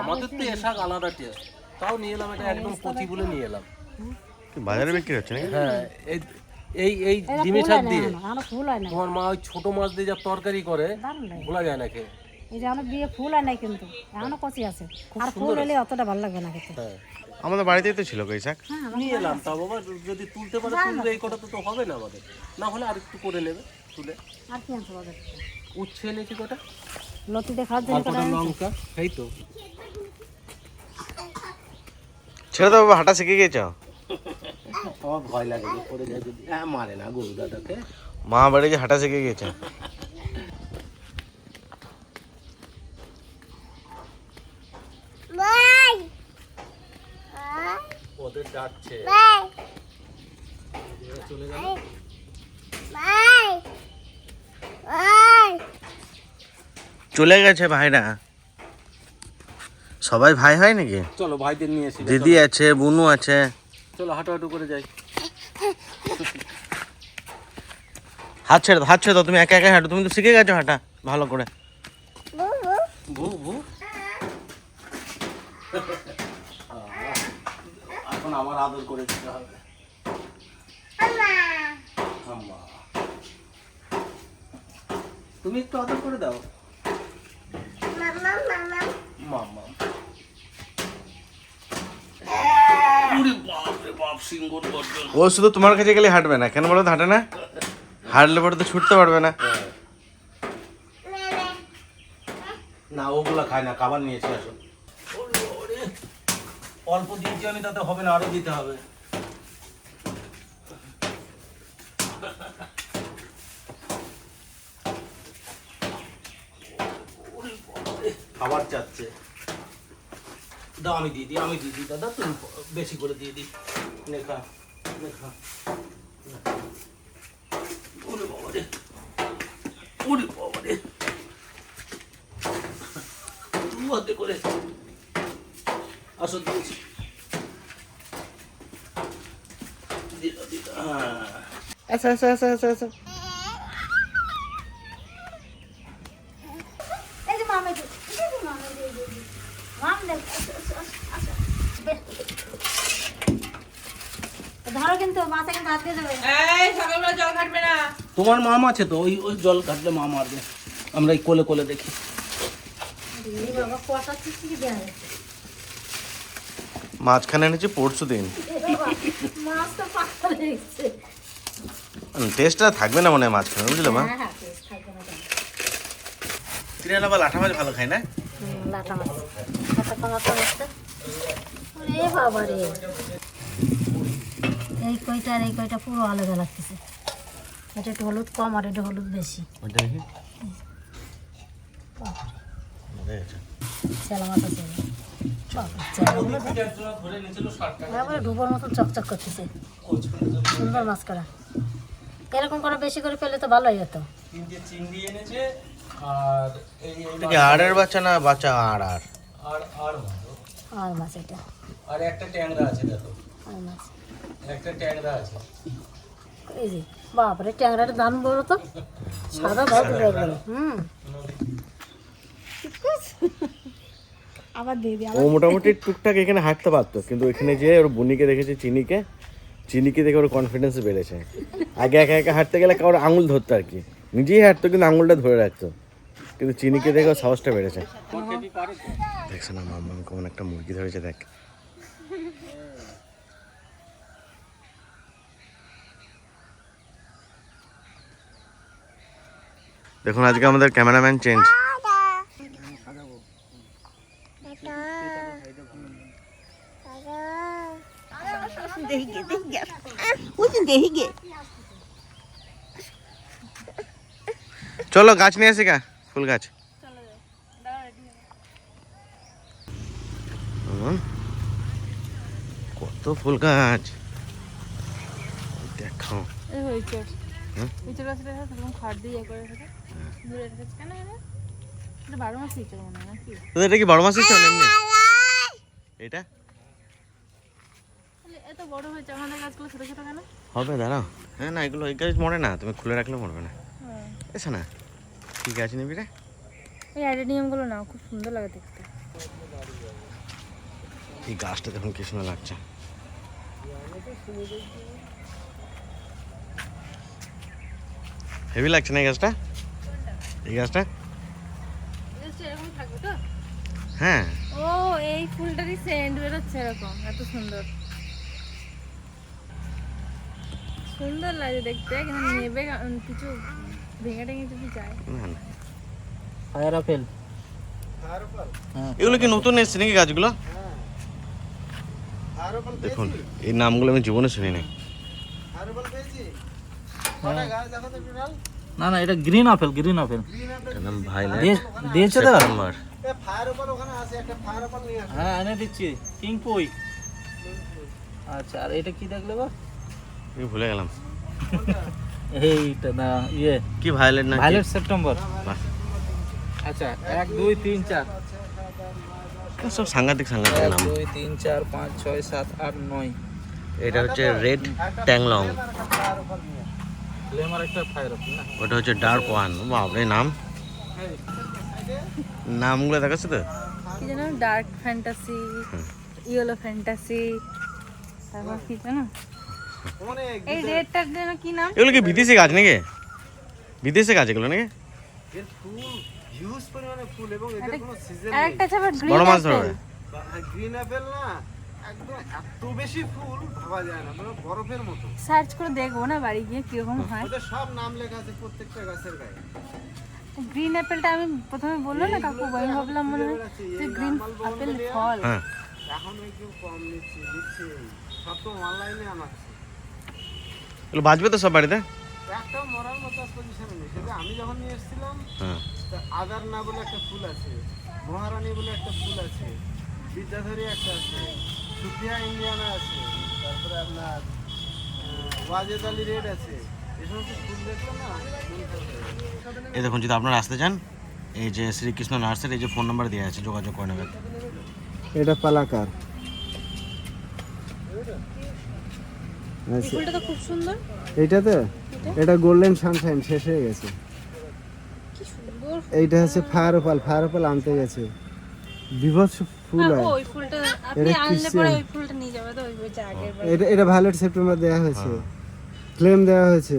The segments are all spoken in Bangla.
আমাদের তো এ শাক আলাদা টেস্ট তাও নিয়ে এলাম এটা একদম বলে নিয়ে এলাম। বাজারে বিক্রি হচ্ছে নাকি? হ্যাঁ এই এই শাক দিয়ে। হয় তোমার মা ওই ছোট মাছ দিয়ে যা তরকারি করে ভোলা যায় না খেয়ে। এই যে এখনও বিয়ে ফুল হয় নাই কিন্তু এখনও কচি আছে। আর ফুল হলে অতটা ভালো লাগবে না খেতে। হ্যাঁ। আমাদের বাড়িতেই তো ছিল কই শাক। হ্যাঁ নিয়ে এলাম তা বাবা যদি তুলতে পারে তুলবে এই কটা তো তো হবে না আমাদের। না হলে আর একটু করে নেবে তুলে। আর কি উচ্ছে এনেছি কটা? লতিতে খাওয়ার জন্য কটা লঙ্কা? এই তো। ছেড়ে বাবা হাঁটা শিখে গেছ? আমার ভয় লাগে যে পড়ে যায় যদি হ্যাঁ মারে না গরু দাদাকে। মা বাড়ি যে হাঁটা শিখে গেছে। ওদের ডাকছে। চলে গেল চলে গেছে ভাইরা। সবাই ভাই হয় নাকি? চলো ভাইদের নিয়ে এসে দিদি আছে বুনু আছে। চলো হাঁটু হাঁটু করে যাই। হাত ছেড়ে দাও, হাত ছেড়ে দাও তুমি একা একা হাঁটো তুমি তো শিখে গেছো হাঁটা ভালো করে। ভু ভু এখন আমার আদর করে দিতে হবে। তুমি একটু আদর করে দাও। মামা ও শুধু তোমার কাছে গেলে হাঁটবে না কেন বলো তো হাঁটে না? হাঁটলে পরে তো ছুটতে পারবে না। না ওগুলা খায় না খাবার নিয়েছি আসো। অল্প দিয়েছি আমি তাতে হবে না আরও দিতে হবে ওরে বাবারে, খাবার চাচ্ছে। দাও আমি দিয়ে দিই, আমি দিয়ে দিই, দাদা, তুমি বেশি করে দিয়ে দিই। লেখা লেখা দু হাতে করে। আসো দিয়েছি দিল দিল হ্যাঁ। আচ্ছা আচ্ছা আচ্ছা আচ্ছা আচ্ছা এই যে মামা যে- এই যে মামা যে- যে- যে- মাম দেখ, আসো, আসো, আসো, আসো। বেশ। ধরো কিন্তু মাথা কিন্তু হাত দিয়ে দেবে এই সকালবেলা জল ঘাটবে না তোমার মাম আছে তো ওই ওই জল কাটলে মা মারবে। আমরা এই কোলে কোলে দেখি। মাঝখানে এনেছি পরশু দিন। টেস্টটা থাকবে না মনে হয় মাঝখানে বুঝলে মা? হ্যাঁ হ্যাঁ বেশ, থাকবে না কেন? কিনে আবার লাঠা মাছ ভালো খায় না? লাটা মাছ। বাবা রে। এই কয়টা আর এই কয়টা পুরো আলাদা লাগতেছে। এটা একটু হলুদ কম আর এটা হলুদ বেশি। ওইটা দেখি। ডুবোর মতন চকচক করতেছে। সুন্দর মাছ করা এরকম করে বেশি করে পেলে তো ভালোই হতো। আর আড়ের বাচ্চা না বাচ্চা। আর মাছ এটা। আর একটা ট্যাংরা আছে দেখো। আর মাছ। একটা ট্যাংরা আছে। এই যে বাপরে ট্যাংরাটা দাম বড় তো। সাদা ভাত হুম। আবার দিয়ে দিই ও মোটামুটি টুকটাক এখানে হাঁটতে পারতো কিন্তু এখানে যে ওর বুনিকে দেখেছে চিনিকে চিনিকে দেখে ওর কনফিডেন্স বেড়েছে। আগে একা একা হাঁটতে গেলে কারোর আঙুল ধরতো আর কি। নিজেই হাঁটতো কিন্তু আঙুলটা ধরে রাখতো। কিন্তু চিনিকে দেখে ওর সাহসটা বেড়েছে। দেখছে না মাম্মা কেমন একটা মুরগি ধরেছে দেখ। দেখুন আজকে আমাদের ক্যামেরাম্যান চেঞ্জ চলো গাছ নিয়ে আসি গা ফুল গাছ। কত ফুল গাছ। দেখো এটা? বারো কি বড় মাছ ইচ্ছে এমনি? এটা? হবে দাঁড়াও। হ্যাঁ না এগুলো এই গাছ মরে না তুমি খুলে রাখলে মরবে না। এসে না কি গাছ নিবি রে? এই অ্যাডেনিয়ামগুলো নাও খুব সুন্দর লাগে দেখতে। এই গাছটা দেখুন কি সুন্দর লাগছে। হেভি লাগছে না এই গাছটা? এই গাছটা? এরকম থাকবে তো? হ্যাঁ। ও এই ফুলটারই সেন্ট বেরোচ্ছে এরকম এত সুন্দর। সুন্দর লাগে দেখতে কিন্তু নেবে কিছু ভেঙে টেঙে যদি যায়। না না। ফায়ার আপেল এগুলো কি নতুন এসছে নাকি গাছগুলো? দেখুন এই নামগুলো আমি জীবনে শুনি নাই না না এটা গ্রিন আপেল গ্রিন আপেল নাম ভাইলেট দিয়েছে তো? হ্যাঁ এনে দিচ্ছি। কিং পুই আচ্ছা আর এটা কি দেখলে বা আমি ভুলে গেলাম। এইটা না ইয়ে। কি ভাইলেট না ভাইলেট সেপ্টেম্বর আচ্ছা এক দুই তিন চার। সব সাংঘাতিক সাংঘাতিক এক নাম। দুই তিন চার পাঁচ ছয় সাত আট নয়। এটা হচ্ছে রেড ট্যাংলং ফ্লেমার একটা ফায়ার আপেল না? ওটা হচ্ছে ডার্ক ওয়ান বাপরে নাম? নামগুলো দেখাচ্ছে তো? কি যেন ডার্ক ফ্যান্টাসি ইয়েলো ফ্যান্টাসি তারপর কি যেন? এই রেডটার যেন কি নাম? এগুলো কি বিদেশি গাছ নাকি? বিদেশি গাছ এগুলো নাকি? আরেকটা আছে আবার গ্রিন বড় মাছ ধরবে। গ্রিন অ্যাপেল না? একদম এত বেশি ফুল ভাবা যায় না মানে বরফের মতো। সার্চ করে দেখব না বাড়ি গিয়ে কীরকম হয়। ওদের সব নাম লেখা আছে প্রত্যেকটা গাছের গায়ে। গ্রিন অ্যাপেলটা আমি প্রথমে বলল না কাকু আমি ভাবলাম মনে হয় যে গ্রিন আপেল ফল। হ্যাঁ। এখন একটু কম নিচ্ছে নিচ্ছে সব তো অনলাইনে আনাচ্ছে। এগুলো বাঁচবে তো সব বাড়িতে? একটাও মরার মতো পজিশনে নেই। সেটা আমি যখন নিয়ে এসেছিলাম হ্যাঁ। আদার না বলে একটা ফুল আছে মহারানী বলে একটা ফুল আছে বিদ্যাধরী একটা আছে। সুফিয়া ইন্ডিয়ানা আছে তারপরে আপনার ওয়াজেদ আলী রেড আছে। এই ফুল দেখুন যদি আপনারা আসতে চান এই যে শ্রীকৃষ্ণ নার্সের এই যে ফোন নাম্বার দেওয়া আছে যোগাযোগ করে নেবেন। এটা পালাকার। এই ফুলটা তো খুব সুন্দর। এইটাতে? এটা? গোল্ডেন সানশাইন শেষ হয়ে গেছে। এইটা হচ্ছে ফায়ার ওপাল ফায়ার ওপাল আনতে গেছে। বিভৎস ফুল হ্যাঁ, হয়। ওই ফুলটা আপনি এটা আনলে পরে ওই ফুলটা নিয়ে যাবে তো ওই বইটা আগের এটা এটা ভায়োলেট সেপ্টেম্বর দেওয়া হয়েছে। ফ্লেম দেওয়া হয়েছে।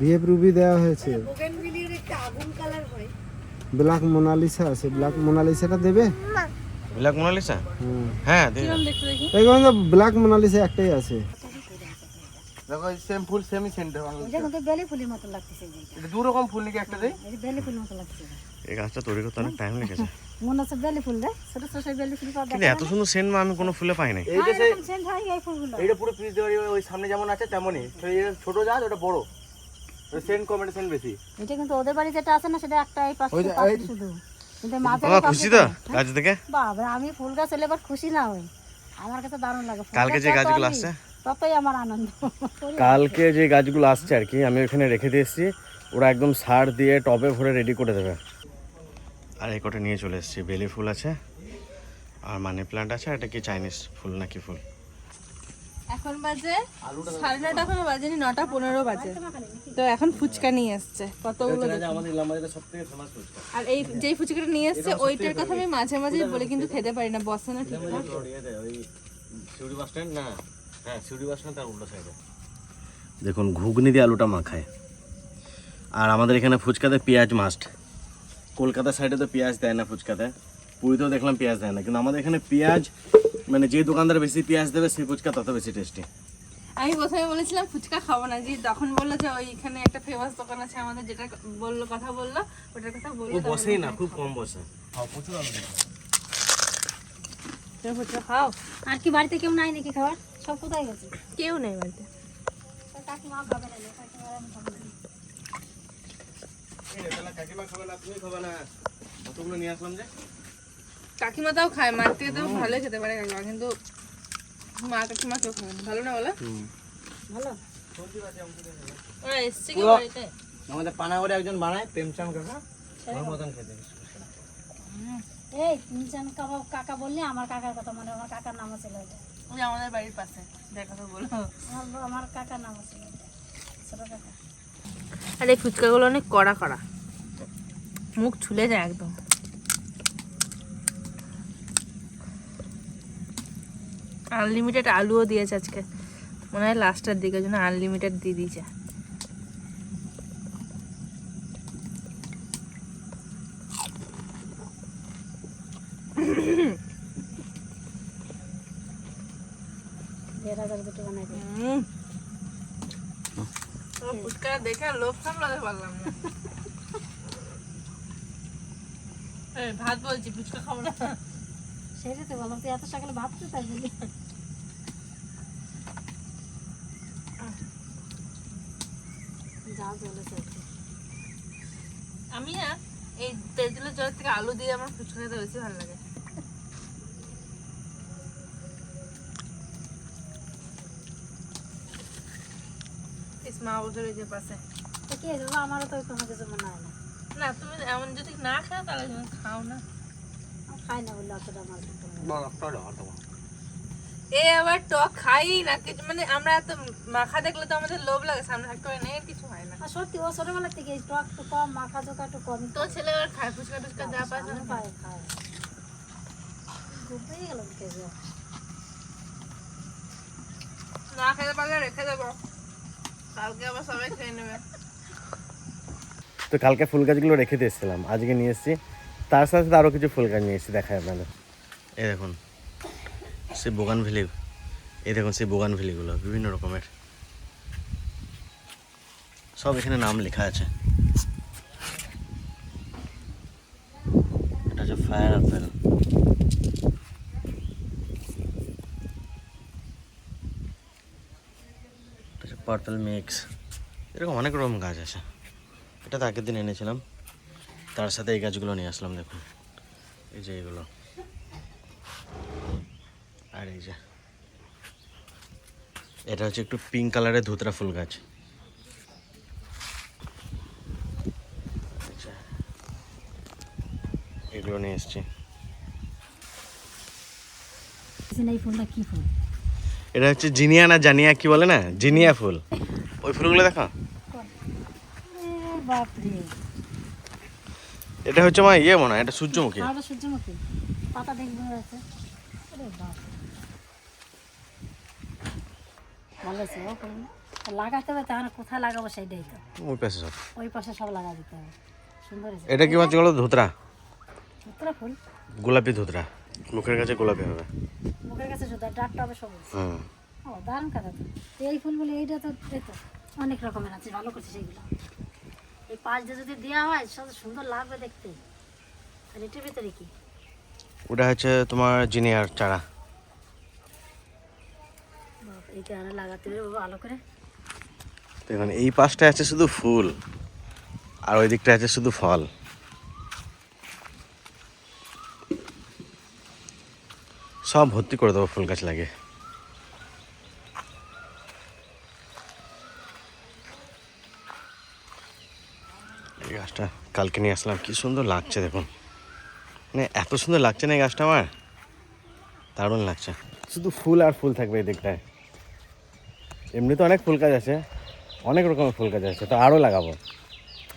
ভিএফ রুবি দেওয়া হয়েছে। ব্ল্যাক মোনালিসা আছে। ব্ল্যাক মোনালিসাটা দেবে? ব্ল্যাক মোনালিসা হুম। হ্যাঁ দেখি? এইখানে তো ব্ল্যাক মোনালিসা একটাই আছে। দেখো সেম ফুল সেমই সেন্টার এটা কিন্তু বেলি ফুলের মতো লাগতেছে। এটা দু রকম ফুল নাকি একটা দেই? বেলি ফুলের মতো লাগতেছে। এই গাছটা তৈরি করতে অনেক টাইম লেগেছে। মনে হচ্ছে বেলি ফুল রে। ছোট ছোট বেলি ফুল পাওয়া কিন্তু এত সুন্দর সেন্ট আমি কোনো ফুলে পাই নাই এইটা সেই সেন্ট হয় এই ফুলগুলো। এইটা পুরো পিস দেওয়া ওই সামনে যেমন আছে তেমনই। ছোট জাত ওটা বড়। সেন্ট কমেন্ট সেন্ট বেশি। এটা কিন্তু ওদের বাড়ি যেটা আছে না সেটা একটা এই পাশে ওই যে পাশে এই- শুধু। কিন্তু মাঝে খুশি তো? গাছ থেকে বাবা আমি ফুল গাছ এলে এবার খুশি না হই। আমার কাছে দারুণ লাগে কালকে যে গাছগুলো আসছে? ততই আমার আনন্দ। কালকে যে গাছগুলো আসছে আর কি আমি ওখানে রেখে দিয়ে এসেছি। ওরা একদম সার দিয়ে টবে ভরে রেডি করে দেবে। আর এই কটা নিয়ে চলে এসেছি। বেলি ফুল আছে আর মানি প্ল্যান্ট আছে আর এটা কি চাইনিজ ফুল নাকি ফুল? এখন বাজে সাড়ে নটা এখনও বাজেনি নটা পনেরো বাজে। তো এখন ফুচকা নিয়ে এসছে কতগুলো আর এই যেই ফুচকাটা নিয়ে এসছে ওইটার কথা আমি মাঝে মাঝে বলে কিন্তু খেতে পারি না বসে না হ্যাঁ উল্টো দেখুন ঘুগনি দিয়ে আলুটা মাখায়। আর আমাদের এখানে ফুচকাতে পেঁয়াজ মাস্ট কলকাতা সাইডে তো পেঁয়াজ দেয় না ফুচকাতে। পুরীতেও দেখলাম পেঁয়াজ দেয় না। কিন্তু আমাদের এখানে পেঁয়াজ মানে যে দোকানদার বেশি পেঁয়াজ দেবে সেই ফুচকা তত বেশি টেস্টি আমি প্রথমে বলেছিলাম ফুচকা খাব না। যে তখন বলল যে ওইখানে একটা ফেমাস দোকান আছে আমাদের যেটা বলল কথা বলল ওটার কথা বলল। ও বসেই না খুব কম বসে। তুমি ফুচকা খাও? আর কি বাড়িতে কেউ নাই নাকি খাবার সব কোথায় গেছে? কেউ নেই বাড়িতে। কাকিমা খাবে না কাকিমা আমি খাব না। কাকিমা খাবে না তুমি খাবে না। কতগুলো নিয়ে আসলাম যে। কাকিমা তাও খায় মার থেকে তো ভালোই খেতে পারে কাকিমা কিন্তু মা কাকিমা কেউ না। ভালো না বলো? ভালো। ওরা এসছে কি বাড়িতে? আমাদের পানাগড়ে একজন বানায় প্রেমচাঁদ কাকা। ওর মতন খেতে এই যেন কাকা কাকা বললে আমার কাকার কথা মনে আমার কাকার নাম ছিল এটা ওই আমাদের বাড়ির পাশে। যার কথা বলো। আমার আমার কাকার নাম ছিল ছোট কাকা। আর এই ফুচকাগুলো অনেক কড়া কড়া। মুখ ছুলে যায় একদম। আনলিমিটেড আলুও দিয়েছে আজকে। মনে হয় লাস্টের দিকে জন্য আনলিমিটেড দিয়ে দিয়েছে দেড় হাজার দুটো বানাই দিই হুম ফুচকা দেখে লোভ সামলাতে পারলাম না। ভাত বলছি ফুচকা খাব না। সেটাই তো বললাম তুই এত সকালে ভাত খেতে বলি যা আর আমি না এই তেঁতুলের জল থেকে আলু দিয়ে আমার ফুচকা খেতে বেশি ভালো লাগে। মা বসে রয়েছে পাশে। তো কি হয়েছে? বাবা, আমারও তো কিছু হয় না। না তুমি এমন যদি না খাও তাহলে তুমি খাও না। খাই না বললে অতটা আমার কিন্তু মনে হয় না। বরফটা দাও তোমার এ আবার টক খাই না কিছু মানে আমরা এত মাখা দেখলে তো আমাদের লোভ লাগে সামনে থাকতে হয় না কিছু হয় না। সত্যি ও ছোটবেলা থেকে টক একটু কম মাখা চোখা একটু কম তো ছেলে আবার খায় ফুচকা টুচকা যা পায় আমি পাই গেল না খেতে পারলে রেখে দেবো। কালকে আবার সবাই খেয়ে নেবে। তো কালকে ফুল গাছগুলো রেখে দিয়েছিলাম আজকে নিয়ে এসেছি। তার সাথে সাথে আরও কিছু ফুল গাছ নিয়ে এসেছি দেখায় আপনাদের। এ দেখুন সে বোগান ভেলি। এই দেখুন সেই বোগান ভেলিগুলো বিভিন্ন রকমের। সব এখানে নাম লেখা আছে। এটা হচ্ছে ফায়ার পার্পল মিক্স। এরকম অনেক রকম গাছ আছে। এটা তো আগের দিন এনেছিলাম। তার সাথে এই গাছগুলো নিয়ে আসলাম, দেখুন। এই যে এগুলো। আর এই যে। এটা হচ্ছে একটু পিঙ্ক কালারের ধুতরা ফুল গাছ। এই এগুলো নিয়ে এসছি। ফুলটা ফুল? এটা হচ্ছে জিনিয়া না জানিয়া কি বলে না? জিনিয়া ফুল। ওই ফুলগুলো দেখো। এটা হচ্ছে মা ইয়ে মনে হয় এটা সূর্যমুখী। সূর্যমুখী। পাতা দেখবে লাগাতে হবে তাহলে কোথায় লাগাবো সেইটাই তো। ওই পাশে সব। ওই পাশে সব লাগা দিতে হবে। সুন্দর এটা কি মাছ বলো ধুতরা ফুল? গোলাপি ধুতরা। মুখের কাছে গোলাপি হবে। মুখের কাছে জুতা ডাকটা হবে সবুজ। হুম ও দারুণ কথা তো। এই ফুলগুলো এইটা তো এই তো অনেক রকমের আছে ভালো করছে সেইগুলো এই পাঁচ দিয়ে যদি দেওয়া হয় সব সুন্দর লাগবে দেখতে। আর এটার ভিতরে কি? ওটা হচ্ছে তোমার জিনিয়ার চারা। এইটা আরও লাগাতে হবে ভালো করে। দেখুন এই পাশটা আছে শুধু ফুল আর ওই দিকটা আছে শুধু ফল। সব ভর্তি করে দেবো ফুল গাছ লাগে এই গাছটা কালকে নিয়ে আসলাম, কি সুন্দর লাগছে দেখুন। মানে এত সুন্দর লাগছে না এই গাছটা আমার? দারুণ লাগছে। শুধু ফুল আর ফুল থাকবে এই দিকটায়। এমনি তো অনেক ফুল গাছ আছে, অনেক রকমের ফুল গাছ আছে, তো আরও লাগাবো।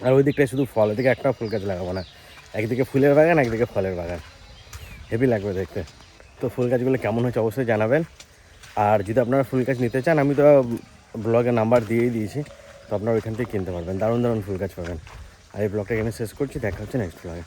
আর ওই দিকটায় শুধু ফল ওদিকে একটাও ফুল গাছ লাগাবো না। একদিকে ফুলের বাগান, একদিকে ফলের বাগান। হেভি লাগবে দেখতে। তো ফুল গাছগুলো কেমন হয়েছে অবশ্যই জানাবেন। আর যদি আপনারা ফুল গাছ নিতে চান, আমি তো ব্লগে নাম্বার দিয়েই দিয়েছি, তো আপনারা ওইখান থেকে কিনতে পারবেন। দারুণ দারুণ ফুল গাছ পাবেন। আর এই ব্লগটা এখানে শেষ করছি, দেখা হচ্ছে নেক্সট ব্লগে